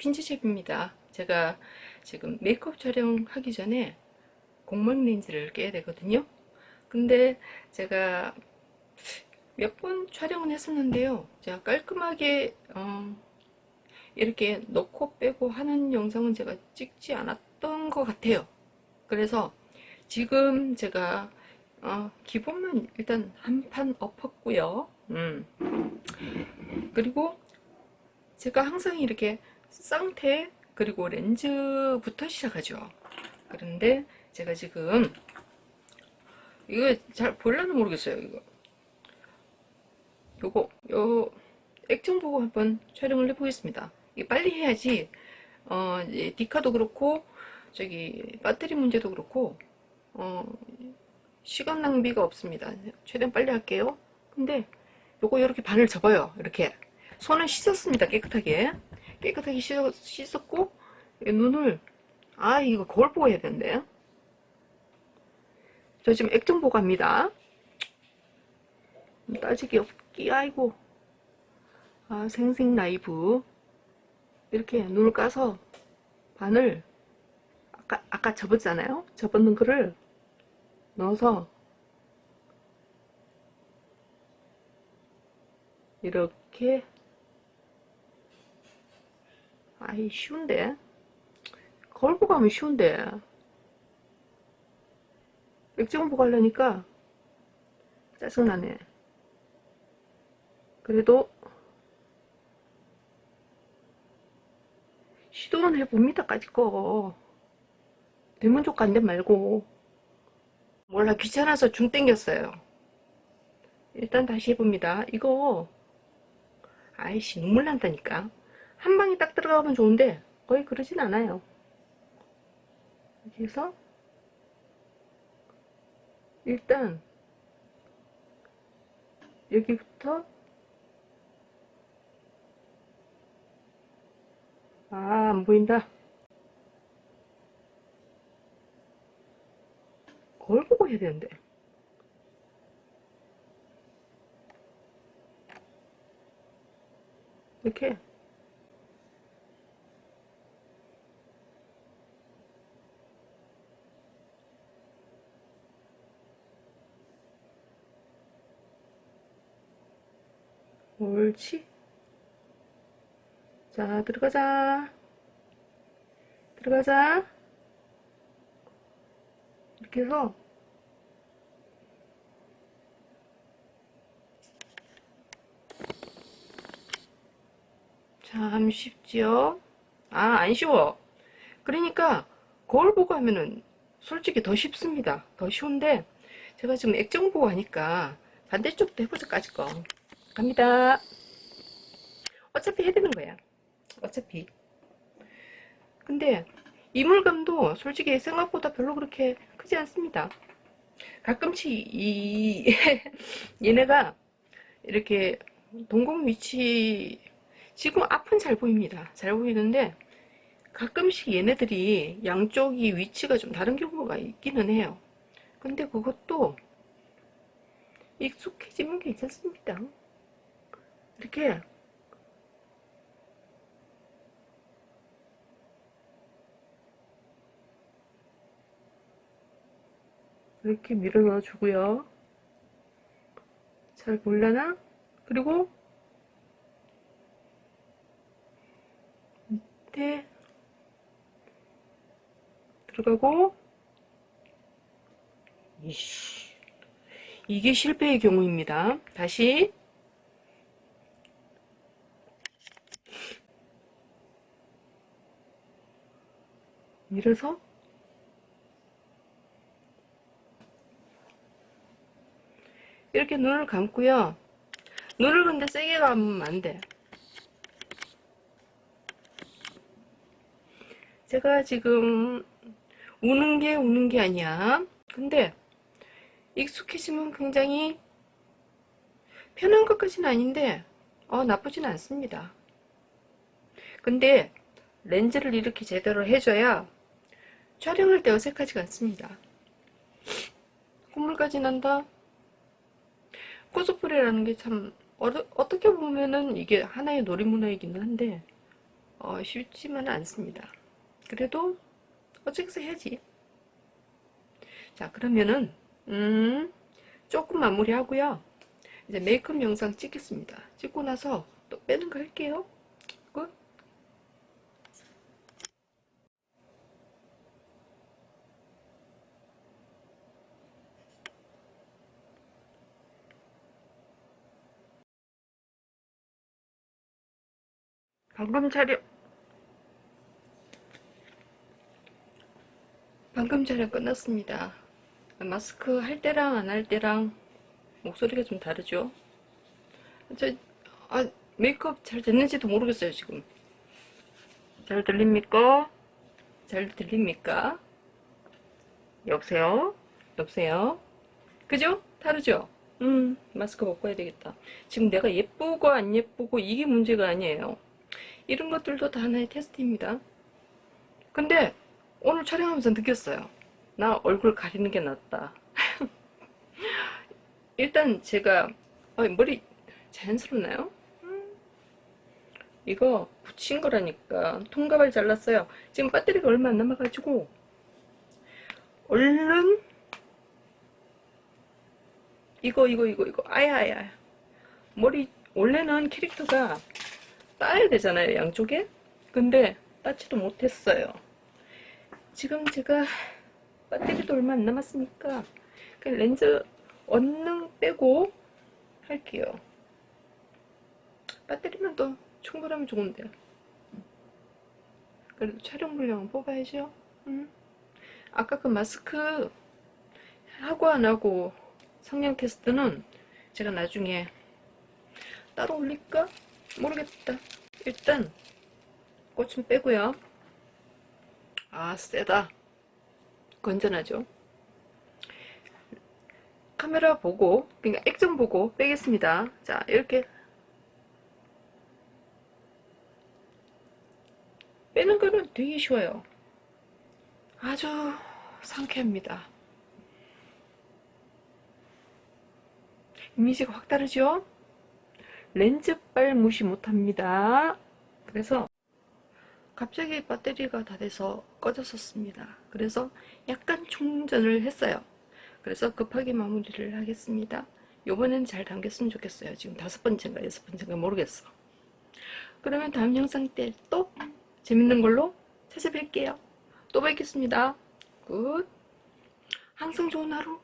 퀸즈샵입니다. 제가 지금 메이크업 촬영하기 전에 공망 렌즈를 껴야 되거든요. 근데 제가 몇 번 촬영을 했었는데요. 제가 깔끔하게 어, 이렇게 넣고 빼고 하는 영상은 제가 찍지 않았던 것 같아요. 그래서 지금 제가 어, 기본만 일단 한 판 엎었고요. 음. 그리고 제가 항상 이렇게 쌍태 그리고 렌즈부터 시작하죠. 그런데 제가 지금 이거 잘 볼라는 모르겠어요. 이거 요거 요 액정 보고 한번 촬영을 해보겠습니다. 이 빨리 해야지 어 디카도 그렇고 저기 배터리 문제도 그렇고 어 시간 낭비가 없습니다. 최대한 빨리 할게요. 근데 요거 이렇게 반을 접어요. 이렇게 손은 씻었습니다. 깨끗하게 깨끗하게 씻었, 씻었고 눈을 아 이거 거울 보고 해야 되는데 저 지금 액정 보고 합니다. 따지기 없기 아이고 아 생생 라이브 이렇게 눈을 까서 반을 아까 아까 접었잖아요. 접었는 거를 넣어서 이렇게 아이 쉬운데? 보고 하면 쉬운데? 액정 보고 하려니까 짜증나네. 그래도 시도는 해봅니다 까짓 거. 되면 좋고 안돼 말고. 몰라 귀찮아서 중 땡겼어요. 일단 다시 해봅니다. 이거 아이씨 눈물 난다니까 한 방에 딱 들어가면 좋은데 거의 그러진 않아요. 여기서 일단 여기부터 아 안 보인다. 거울 보고 해야 되는데. 이렇게 옳지 자 들어가자 들어가자 이렇게 해서 참 쉽지요? 아, 안 쉬워. 그러니까 거울 보고 하면은 솔직히 더 쉽습니다. 더 쉬운데 제가 지금 액정 보고 하니까 반대쪽도 해보자 까짓 거. 갑니다. 어차피 해야 되는 거야. 어차피. 근데 이물감도 솔직히 생각보다 별로 그렇게 크지 않습니다. 가끔씩 이 얘네가 이렇게 동공 위치 지금 앞은 잘 보입니다. 잘 보이는데 가끔씩 얘네들이 양쪽이 위치가 좀 다른 경우가 있기는 해요. 근데 그것도 익숙해지면 괜찮습니다. 이렇게 이렇게 밀어 넣어 주고요. 잘 보려나? 그리고 밑에 들어가고 이씨 이게 실패의 경우입니다. 다시 밀어서 이렇게 눈을 감고요. 눈을 근데 세게 감으면 안 돼. 제가 지금 우는 게 우는 게 아니야. 근데 익숙해지면 굉장히 편한 것까지는 아닌데 어, 나쁘진 않습니다. 근데 렌즈를 이렇게 제대로 해줘야 촬영할 때 어색하지가 않습니다. 콧물까지 난다. 코스프레라는 게 참 어떻게 보면은 이게 하나의 놀이문화이기는 한데 어, 쉽지만은 않습니다. 그래도 어쩌겠어 해야지. 자, 그러면은 음, 조금 마무리하고요. 이제 메이크업 영상 찍겠습니다. 찍고 나서 또 빼는 거 할게요. 방금 촬영 방금 촬영 끝났습니다. 마스크 할 때랑 안 할 때랑 목소리가 좀 다르죠? 저, 아, 메이크업 잘 됐는지도 모르겠어요, 지금. 잘 들립니까? 잘 들립니까? 여보세요? 여보세요? 그죠? 다르죠? 음, 마스크 벗고 해야 되겠다. 지금 내가 예쁘고 안 예쁘고 이게 문제가 아니에요. 이런 것들도 다 하나의 테스트입니다. 근데 오늘 촬영하면서 느꼈어요. 나 얼굴 가리는 게 낫다. 일단 제가 어, 머리 자연스럽나요? 음. 이거 붙인 거라니까 통가발 잘랐어요. 지금 배터리가 얼마 안 남아가지고 얼른 이거 이거 이거 이거 아야 아야 머리 원래는 캐릭터가 따야 되잖아요 양쪽에. 근데 따지도 못했어요. 지금 제가 배터리도 얼마 안 남았으니까 그 렌즈 언능 빼고 할게요. 배터리만 더 충분하면 좋은데 그래도 촬영 분량은 뽑아야죠. 응? 아까 그 마스크 하고 안 하고 성냥 테스트는 제가 나중에 따로 올릴까? 모르겠다. 일단 꽃은 빼고요. 아 세다. 건전하죠. 카메라 보고 그러니까 액정 보고 빼겠습니다. 자 이렇게 빼는 거는 되게 쉬워요. 아주 상쾌합니다. 이미지가 확 다르죠? 렌즈빨 무시 못합니다. 그래서 갑자기 배터리가 다 돼서 꺼졌었습니다. 그래서 약간 충전을 했어요. 그래서 급하게 마무리를 하겠습니다. 요번엔 잘 당겼으면 좋겠어요. 지금 다섯 번째인가 여섯 번째인가 모르겠어. 그러면 다음 영상 때 또 재밌는 걸로 찾아뵐게요. 또 뵙겠습니다. 굿. 항상 좋은 하루.